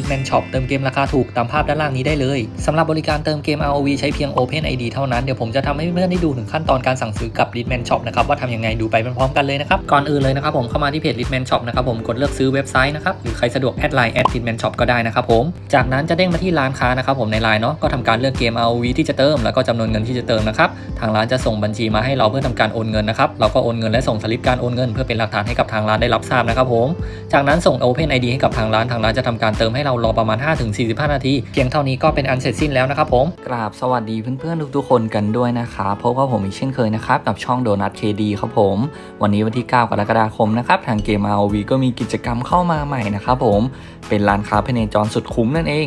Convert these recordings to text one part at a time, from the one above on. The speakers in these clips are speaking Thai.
ลิทแมนช็อปเติมเกมราคาถูกตามภาพด้านล่างนี้ได้เลยสำหรับบริการเติมเกม ROV ใช้เพียง Open ID เท่านั้น เดี๋ยวผมจะทำให้เพื่อนๆได้ดูถึงขั้นตอนการสั่งซื้อกับ l i t m a n Shop นะครับว่าทำยังไงดูไปพร้อมๆกันเลยนะครับก่อนอื่นเลยนะครับผมเข้ามาที่เพจ l i t m a n Shop นะครับผมกดเลือกซื้อเว็บไซต์นะครับหรือใครสะดวกแอดไลน์แอด l i t m a n Shop ก็ได้นะครับผมจากนั้นจะเด้งมาที่ร้านค้านะครับผมในไลน์เนาะก็ทำการเลือกเกม ROV ที่จะเติมแล้วก็จำนวนเงินที่จะเติมนะครับทางร้านจะส่งบัญชีมาให้เราเพื่อทำการโอนเงินนะครับเราก็โอนเงินและส่งสลิปการโอนเงินเพื่อเป็นหลักฐานให้กับทางร้านได้รับทราบนะครับผมจากนั้นส่ง Open ID ให้กับทางร้านทางร้านจะทำการเติมให้เรารอประมาณ 5-45 นาที เพียงเท่านี้ก็เป็นอันเสร็จสิ้นแล้วนะครับผมกราบสวัสดีเพื่อนๆทุกๆคนกันด้วยนะครับพบกับผมอีกเช่นเคยนะครับกับช่องโดนัทเคดีครับผม วันนี้วันที่ 9 กรกฎาคมนะครับทางเกม ROV ก็มีกิจกรรมเข้ามาใหม่นะครับผมเป็นร้านค้าภายในจรสุดคุ้มนั่นเอง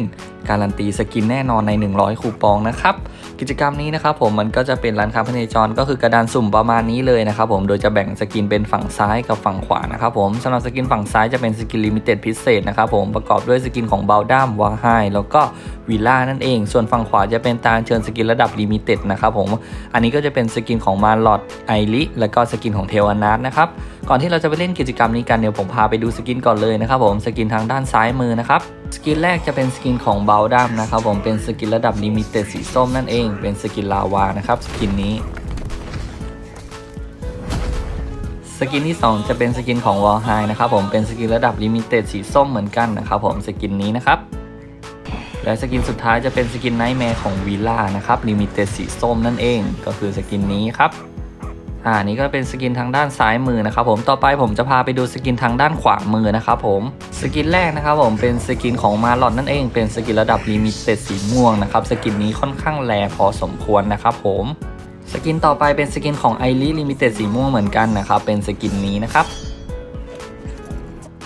การันตีสกินแน่นอนใน 100 คูปองนะครับกิจกรรมนี้นะครับผมมันก็จะเป็นร้านค้าภายในจรก็คือกระดานสุ่มประมาณนี้เลยนะครับผมโดยจะแบ่งสกินเป็นฝั่งซ้ายกับฝั่งขวานะครับผมสำหรับสกินฝั่งซ้ายจะเป็นสกินลิมิเต็ดพิเศษนะครับผมประกอบด้วยสกินของบาลดัมวาไฮแล้วก็วิลล่านั่นเอง ส่วนฝั่งขวาจะเป็นตาเชิญสกินระดับลิมิเต็ดนะครับผม อันนี้ก็จะเป็นสกินของมาลอดไอริแล้วก็สกินของเทวานัทนะครับ ก่อนที่เราจะไปเล่นกิจกรรมนี้กันเดี๋ยวผมพาไปดูสกินก่อนเลยนะครับผม สกินทางด้านซ้ายมือนะครับ สกินแรกจะเป็นสกินของเบลดัมนะครับผม เป็นสกินระดับลิมิเต็ดสีส้มนั่นเอง เป็นสกินลาวานะครับ สกินนี้ กินที่ 2 จะเป็นสกินของวอลไฮนะครับผมเป็นสกินระดับลิมิเต็ดสีส้มเหมือนกันนะครับผมสกินนี้นะครับ และสกินสุดท้ายจะเป็นสกินไนท์แมร์ของวีล่านะครับลิมิเต็ดสีส้มนั่นเองก็คือสกินนี้ครับอ่านี่ก็เป็นสกินทางด้านซ้ายมือนะครับผมต่อไปผมจะพาไปดูสกินทางด้านขวามือนะครับผมสกินแรกนะครับผมเป็นสกินของมาลอนนั่นเองเป็นสกินระดับลิมิเต็ดสีม่วงนะครับสกินนี้ค่อนข้างแรงพอสมควรนะครับผม สกินต่อไปเป็นสกินของไอรีลิมิเต็ดสีม่วงเหมือนกันนะครับ เป็นสกินนี้นะครับ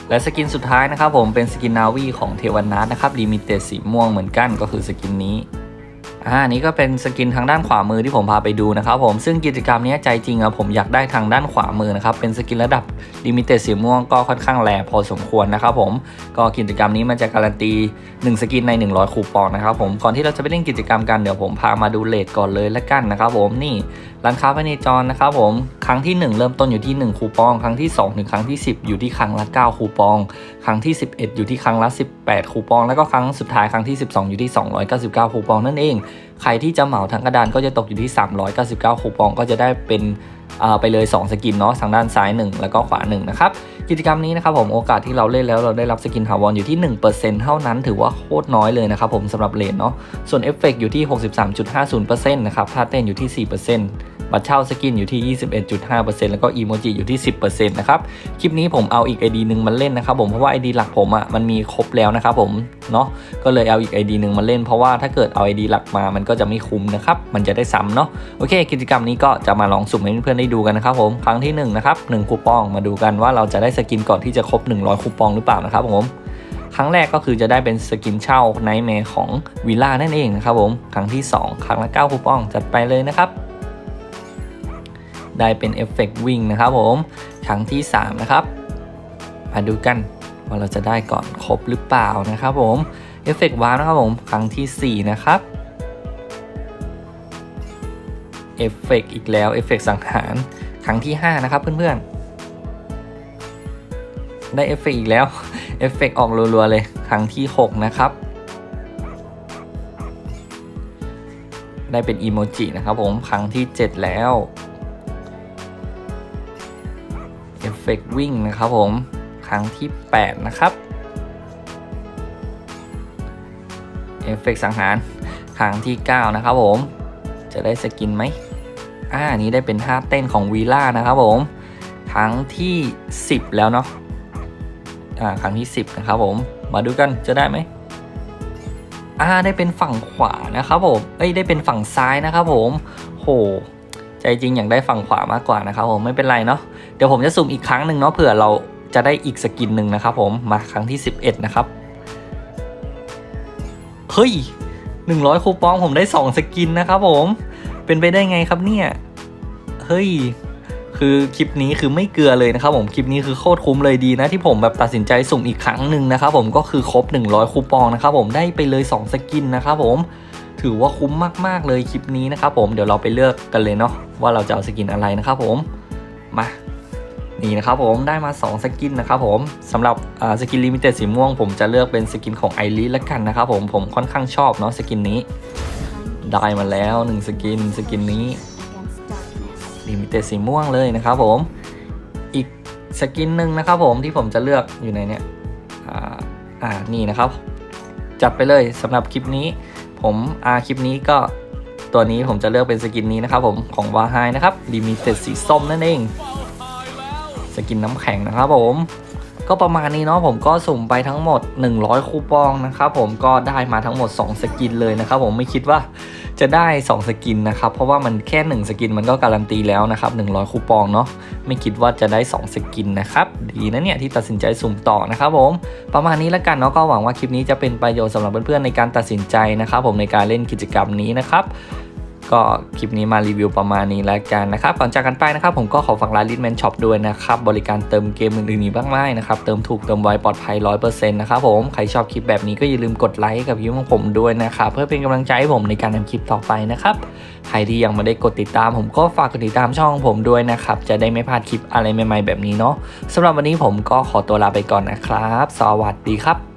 และสกินสุดท้ายนะครับผมเป็นสกินนาวีของเทวันนัทนะครับลิมิเต็ดสีม่วงเหมือนกันก็คือสกินนี้ อ่านี้ก็เป็นสกินทางด้านขวามือที่ผมพาไปดูนะครับผมซึ่งกิจกรรมนี้ใจจริงอะผมอยากได้ทางด้านขวามือนะครับเป็นสกินระดับดิมิเต็ดสีม่วงก็ค่อนข้างแรงพอสมควรนะครับผมก็กิจกรรมนี้มันจะการันตี 1 สกินใน 100 คูปองนะครับผมก่อนที่เราจะไปเล่นกิจกรรมกันเดี๋ยวผมพามาดูเลทก่อนเลยละกันนะครับผมนี่ ร้านค้าภายในจรนะครับผม ครั้งที่ 1 เริ่มต้นอยู่ที่ 1 คูปอง ครั้งที่ 2 ถึงครั้งที่ 10 อยู่ที่ครั้งละ 9 คูปอง ครั้งที่ 11 อยู่ที่ครั้งละ 18 คูปอง แล้วก็ครั้งสุดท้ายครั้งที่ 12 อยู่ที่ 299 คูปองนั่นเอง ใครที่จะเหมาทั้งกระดานก็จะตกอยู่ที่ 399 คูปองก็จะได้เป็นไปเลย 2 สกินเนาะทางด้านซ้าย 1 แล้วก็ขวา1นะครับกิจกรรมนี้นะครับผมโอกาสที่เราเล่นแล้วเราได้รับสกินถาวรอยู่ที่ 1%เท่านั้นถือว่าโคตรน้อยเลยนะครับผมสำหรับเลนเนาะส่วนเอฟเฟกอยู่ที่ 63.50%นะครับท่าเต้นอยู่ที่ 4% บัตรเช่าสกินอยู่ที่ 21.5%แล้วก็อีโมจิอยู่ที่ 10%นะครับ คลิปนี้ผมเอาอีก ID หนึ่งมาเล่นนะครับผมเพราะว่า ID หลักผมอะ่ะมันมีครบแล้วนะครับผมเนาะก็เลยเอาอีก ID หนึ่งมาเล่นเพราะว่าถ้าเกิดเอา ID หลักมามันก็จะไม่คุ้มนะครับมันจะได้ซ้ำเนาะโอเค กิจกรรมนี้ก็จะมาลองสุ่มให้เพื่อนๆได้ดูกันนะครับผมครั้งที่1นะครับ1คูปองมาดูกันว่าเราจะได้สกินก่อนที่จะครบ 100 คูปองหรือเปล่านะครับผมครั้งแรกก็คือจะได้เป็นสกินเช่าไนท์แมร์ของวิลล่านั่นเองนะครับผม ครั้งที่ 2 ครั้งละ 9 คูปองจัดไปเลยนะครับ ได้เป็นเอฟเฟกต์วิ่งนะครับผมครั้งที่ 3 นะครับ มาดูกันว่าเราจะได้ก่อนครบหรือเปล่านะครับผมเอฟเฟกต์ว้าวนะครับผมครั้งทีสี่4 นะครับเอฟเฟกต์อีกแล้วเอฟเฟกต์สังหารครั้งที่ 5 นะครับเพื่อนๆ ได้เอฟเฟกต์อีกแล้วเอฟเฟกต์ออกรัวๆเลยครั้งที่ 6 นะครับ ได้เป็นอีโมจินะครับผมครั้งที่ 7 แล้ว เอฟเฟกต์วิ่งนะครับผม ครั้งที่ 8 นะครับ เอฟเฟกต์สังหาร ครั้งที่ 9 นะครับผม จะได้สกินไหมอ่านนี้ได้เป็นท่าเต้นของวีล่านะครับผม ครั้งที่ 10 แล้วเนาะ อ่า ครั้งที่ 10 นะครับผม มาดูกันจะได้ไหมอ่า ได้เป็นฝั่งขวานะครับผม เอ้ย ได้เป็นฝั่งซ้ายนะครับผม โห ใจจริงอยากได้ฝั่งขวามากกว่านะครับผม ไม่เป็นไรเนาะ เดี๋ยวผมจะสุ่มอีกครั้งหนึ่งเนาะเผื่อเราจะได้อีกสกินหนึ่งนะครับผมมาครั้งที่ 11 นะครับ เฮ้ย 100 คูปองผมได้ 2 สกินนะครับผมเป็นไปได้ไงครับเนี่ย เฮ้ย คือคลิปนี้คือไม่เกลือเลยนะครับผมคลิปนี้คือโคตรคุ้มเลยดีนะที่ผมแบบตัดสินใจสุ่มอีกครั้งหนึ่งนะครับผมก็คือครบ 100 คูปองนะครับผมได้ไปเลย 2 สกินนะครับผมถือว่าคุ้มมากๆเลยคลิปนี้นะครับผมเดี๋ยวเราไปเลือกกันเลยเนาะว่าเราจะเอาสกินอะไรนะครับผมมา นี่นะครับผมได้มา 2 สกินนะครับผมสำหรับสกินลิมิเต็ดสีม่วง ผมจะเลือกเป็นสกินของไอริสละกันนะครับผมผมค่อนข้างชอบเนาะสกินนี้ ได้มาแล้ว 1 สกินสกินนี้ลิมิเต็ดสีม่วงเลยนะครับผมอีกสกินหนึ่งนะครับผมที่ผมจะเลือกอยู่ในเนี้ยอ่าอ่านี่นะครับ จัดไปเลยสำหรับคลิปนี้ ผมอ่าคลิปนี้ก็ตัวนี้ผมจะเลือกเป็นสกินนี้นะครับผมของวาไฮนะครับลิมิเต็ดสีส้มนั่นเอง สกินน้ำแข็งนะครับผม ก็ประมาณนี้เนาะผมก็สุ่มไปทั้งหมด 100 คูปองนะครับผมก็ได้มาทั้งหมด 2 สกินเลยนะครับผมไม่คิดว่าจะได้ 2 สกินนะครับ เพราะว่ามันแค่ 1 สกินมันก็การันตีแล้วนะครับ 100 คูปองเนาะไม่คิดว่าจะได้ 2 สกินนะครับ ดีนะเนี่ยที่ตัดสินใจสุ่มต่อนะครับผม ประมาณนี้แล้วกันเนาะก็หวังว่าคลิปนี้จะเป็นประโยชน์สำหรับเพื่อนๆในการตัดสินใจนะครับผมในการเล่นกิจกรรมนี้นะครับ ก็คลิปนี้มารีวิวประมาณนี้แล้วกันนะครับ ก่อนจากกันไปนะครับ ผมก็ขอฝากร้านลิทแมนช็อปด้วยนะครับ บริการเติมเกมอื่นๆอีกบ้างไหมนะครับ เติมถูกเติมไวปลอดภัย 100%นะครับผม ใครชอบคลิปแบบนี้ก็อย่าลืมกดไลค์กับยิ้มของผมด้วยนะครับ เพื่อเป็นกำลังใจให้ผมในการทำคลิปต่อไปนะครับ ใครที่ยังไม่ได้กดติดตาม ผมก็ฝากกดติดตามช่องของผมด้วยนะครับ จะได้ไม่พลาดคลิปอะไรใหม่ ๆ แบบนี้เนาะสำหรับวันนี้ผมก็ขอตัวลาไปก่อนนะครับ สวัสดีครับ